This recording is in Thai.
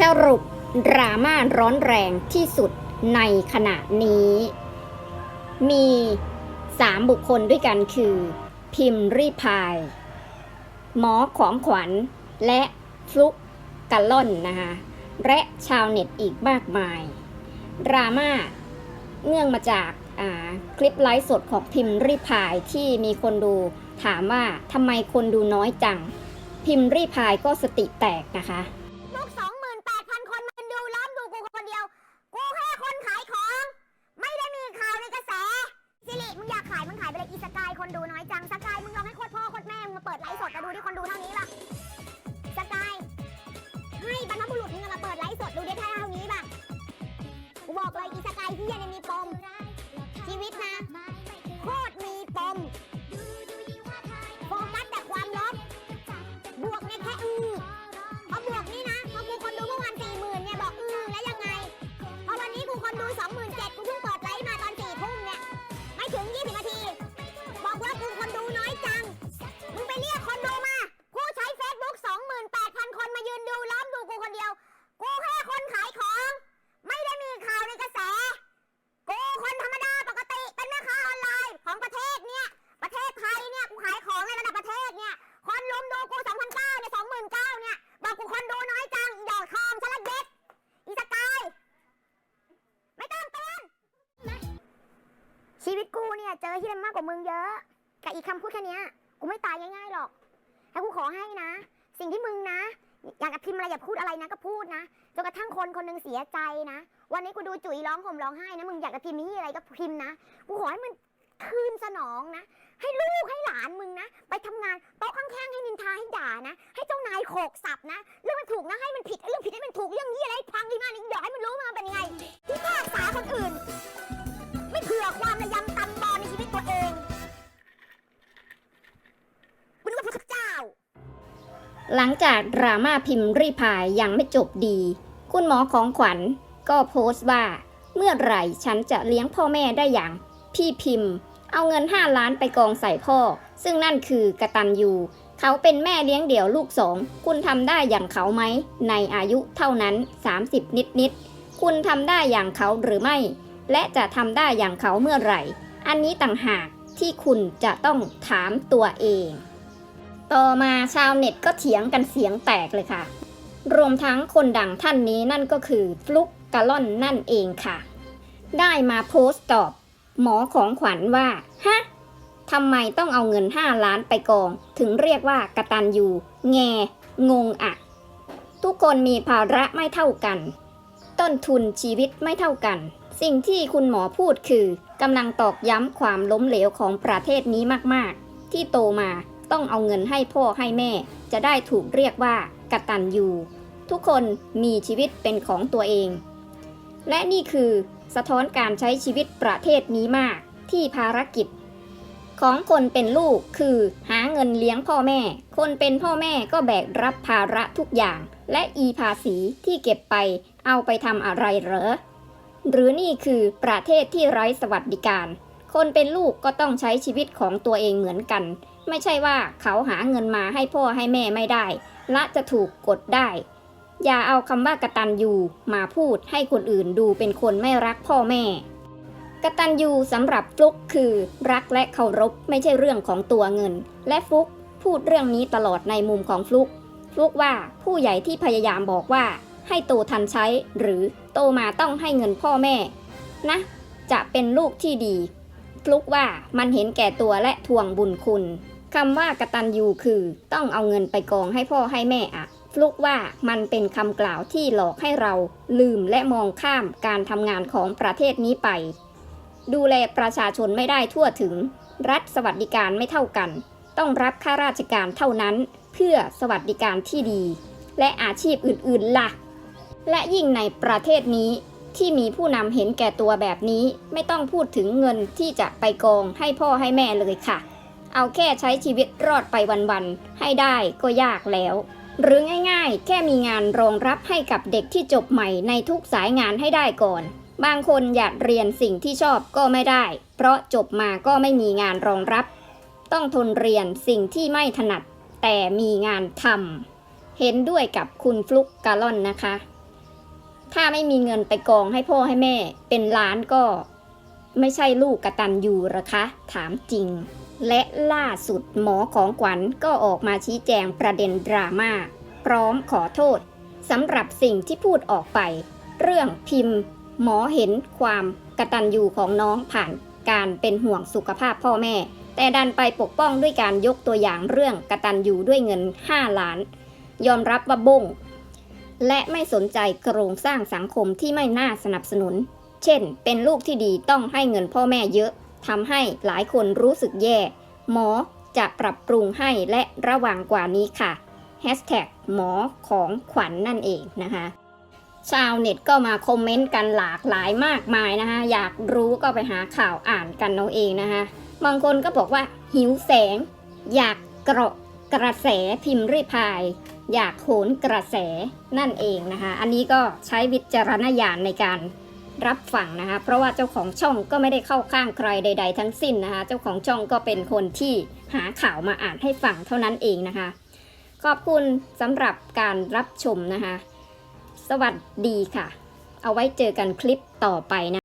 สรุปดราม่าร้อนแรงที่สุดในขณะนี้ มีสามบุคคลด้วยกันคือ พิมพ์รีพาย หมอของขวัญ และฟลุกกะล่อนนะคะและชาวเน็ตอีกมากมาย ดราม่าเนื่องมาจากาคลิปไลฟ์สดของพิมพ์รีพายที่มีคนดูถามว่าทำไมคนดูน้อยจัง พิมพ์รีพายก็สติแตกนะคะ เนี่เจอที่มันมากกว่ามึงเยอะกับอีกคำพูดแค่นี้กูไม่ตายง่ายๆหรอกแต่กูขอให้นะ สิ่งที่มึงนะ อยากจะพิมพ์อะไรอย่าพูดอะไรนะก็พูดนะจนกระทั่งคนคนหนึงเสียใจนะ วันนี้กูดูจุ๋ยร้องห่มร้องไห้นะมึงอยากจะพิมพ์นี่อะไรก็พิมพ์นะกูขอให้มันคืนสนองนะ ให้ลูกให้หลานมึงนะ ไปทำงานโต๊ะข้างๆให้นินทาให้ด่านะ ให้เจ้านายโขกสับนะ เรื่องมันถูกนะให้มันผิดเรื่องผิดให้มันถูกเรื่องนี้อะไรพังดีมากนี่เดี๋ยวให้มันรู้มาเป็นยังไงที่ภาคษาคนอื่น ไม่เผื่อความระยำ ตัวเองมึงนึกว่าพระเจ้า หลังจากดราม่าพิมพ์รีพายยังไม่จบดี คุณหมอของขวัญก็โพสต์ว่า เมื่อไหร่ฉันจะเลี้ยงพ่อแม่ได้อย่าง พี่พิมพ์ เอาเงิน 5 ล้านไปกองใส่พ่อ ซึ่งนั่นคือกระตันยูเขาเป็นแม่เลี้ยงเดี่ยวลูกสอง คุณทำได้อย่างเขาไหม ในอายุเท่านั้น 30 นิดนิดคุณทำได้อย่างเขาหรือไม่ และจะทำได้อย่างเขาเมื่อไหร่ อันนี้ต่างหากที่คุณจะต้องถามตัวเอง ต่อมาชาวเน็ตก็เถียงกันเสียงแตกเลยค่ะ รวมทั้งคนดังท่านนี้นั่นก็คือฟลุกกะล่อนนั่นเองค่ะ ได้มาโพสต์ตอบ หมอของขวัญว่า ฮะทำไมต้องเอาเงิน 5 ล้านไปกอง ถึงเรียกว่ากระตันยูแง งงอะ ทุกคนมีภาระไม่เท่ากัน ต้นทุนชีวิตไม่เท่ากัน สิ่งที่คุณหมอพูดคือกำลังตอกย้ำความล้มเหลวของประเทศนี้มากๆ ที่โตมาต้องเอาเงินให้พ่อให้แม่ จะได้ถูกเรียกว่ากตันยูทุกคนมีชีวิตเป็นของตัวเอง และนี่คือสะท้อนการใช้ชีวิตประเทศนี้มากที่ภารกิจ ของคนเป็นลูกคือหาเงินเลี้ยงพ่อแม่ คนเป็นพ่อแม่ก็แบกรับภาระทุกอย่าง และอีภาษีที่เก็บไป เอาไปทำอะไรเหรอ หรือนี่คือประเทศที่ไร้สวัสดิการ คนเป็นลูกก็ต้องใช้ชีวิตของตัวเองเหมือนกัน ไม่ใช่ว่าเขาหาเงินมาให้พ่อให้แม่ไม่ได้และจะถูกกดได้ อย่าเอาคำว่ากตัญญูมาพูดให้คนอื่นดูเป็นคนไม่รักพ่อแม่กตัญญูสำหรับฟลุกคือรักและเคารพไม่ใช่เรื่องของตัวเงิน และฟลุกพูดเรื่องนี้ตลอดในมุมของฟลุกฟลุกว่าผู้ใหญ่ที่พยายามบอกว่า ให้โตทันใช้ หรือโตมาต้องให้เงินพ่อแม่ นะ จะเป็นลูกที่ดีฟลุกว่ามันเห็นแก่ตัวและทวงบุญคุณคำว่ากตัญญูคือต้องเอาเงินไปกองให้พ่อให้แม่อะฟลุกว่ามันเป็นคำกล่าวที่หลอกให้เราลืมและมองข้ามการทำงานของประเทศนี้ไป ดูแลประชาชนไม่ได้ทั่วถึง รัฐสวัสดิการไม่เท่ากัน ต้องรับข้าราชการเท่านั้น เพื่อสวัสดิการที่ดี และอาชีพอื่นๆล่ะ และยิ่งในประเทศนี้ที่มีผู้นำเห็นแก่ตัวแบบนี้ไม่ต้องพูดถึงเงินที่จะไปกองให้พ่อให้แม่เลยค่ะ เอาแค่ใช้ชีวิตรอดไปวันๆให้ได้ก็ยากแล้ว หรือง่ายๆ แค่มีงานรองรับให้กับเด็กที่จบใหม่ในทุกสายงานให้ได้ก่อน บางคนอยากเรียนสิ่งที่ชอบก็ไม่ได้ เพราะจบมาก็ไม่มีงานรองรับ ต้องทนเรียนสิ่งที่ไม่ถนัด แต่มีงานทำเห็นด้วยกับคุณฟลุกกาลอนนะคะ ถ้าไม่มีเงินไปกองให้พ่อให้แม่ เป็นล้านก็ ไม่ใช่ลูกกระตันยูหรอคะ ถามจริง และล่าสุดหมอของขวัญก็ออกมาชี้แจงประเด็นดราม่าพร้อมขอโทษสำหรับสิ่งที่พูดออกไป เรื่องพิมพ์ หมอเห็นความกระตันยูของน้องผ่านการเป็นห่วงสุขภาพพ่อแม่ แต่ดันไปปกป้องด้วยการยกตัวอย่างเรื่องกระตันยูด้วยเงิน 5 ล้าน ยอมรับว่าบง และไม่สนใจโครงสร้างสังคมที่ไม่น่าสนับสนุน เช่น เป็นลูกที่ดีต้องให้เงินพ่อแม่เยอะทำให้หลายคนรู้สึกแย่ หมอจะปรับปรุงให้และระวังกว่านี้ค่ะ Hashtag หมอของขวัญนนั่นเองนะคะ ชาวเน็ตก็มาคอมเมนต์กันหลากหลายมากมายนะคะ อยากรู้ก็ไปหาข่าวอ่านกันเอาเองนะคะ บางคนก็บอกว่าหิวแสง อยากเกราะกระแสพิมพ์ริพาย อยากโหนกระแสนั่นเองนะคะ อันนี้ก็ใช้วิจารณญาณในการรับฟังนะคะ เพราะว่าเจ้าของช่องก็ไม่ได้เข้าข้างใครใด ๆ ทั้งสิ้นนะคะ เจ้าของช่องก็เป็นคนที่หาข่าวมาอ่านให้ฟังเท่านั้นเองนะคะ ขอบคุณสำหรับการรับชมนะคะ สวัสดีค่ะ เอาไว้เจอกันคลิปต่อไปนะ